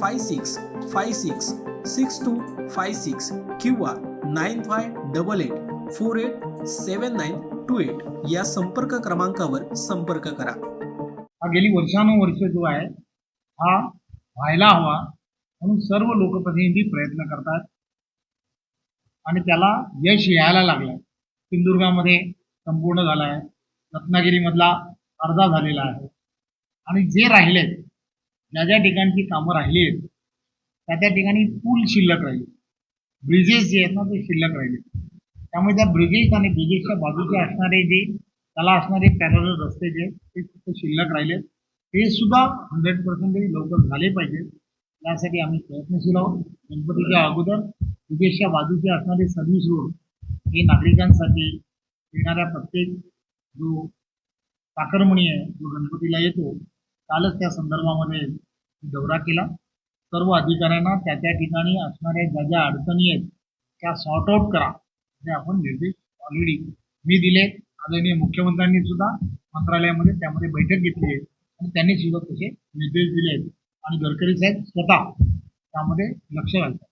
five six five six six two five six किंवा nine five double eight four eight seven nine two eight या संपर्क क्रमांकावर संपर्क करा. हा गेली वर्षानुवर्ष जो आहे हा व्हायला हवा म्हणून सर्व लोकप्रतिनिधी प्रयत्न करतात. आणि त्याला यश यायला लागलं सिंधुदुर्गामध्ये संपूर्ण झाला आहे रत्नागिरीमधला अर्धा झालेला आहे. आणि जे राहिलेत ज्या ज्या ठिकाणची कामं राहिली आहेत त्या त्या ठिकाणी पूल शिल्लक राहिले. ब्रिजेस जे आहेत ना ते शिल्लक राहिले. त्यामुळे त्या ब्रिजेस आणि ब्रिजेसच्या बाजूचे असणारे जे त्याला असणारे पॅरल रस्ते जे ते फक्त शिल्लक राहिलेत ते सुद्धा हंड्रेड पर्सेंटेज लवकर झाले पाहिजेत यासाठी आम्ही प्रयत्नशील आहोत. गणपतीच्या अगोदर ब्रिजेसच्या बाजूचे असणारे सर्व्हिस रोड हे नागरिकांसाठी येणाऱ्या प्रत्येक जो साखरमणी आहे जो गणपतीला येतो कालच त्या संदर्भामध्ये दौरा केला. सर्व अधिकाऱ्यांना त्या त्या ठिकाणी असणाऱ्या ज्या ज्या अडचणी आहेत त्या सॉर्ट आउट करा. हे आपण निर्देश ऑलरेडी मी दिले. आदरणीय मुख्यमंत्र्यांनी सुद्धा मंत्रालयामध्ये त्यामध्ये बैठक घेतली आहे आणि त्यांनी सुद्धा तसे निर्देश दिले आहेत. आणि गडकरी साहेब स्वतः त्यामध्ये लक्ष घालतात.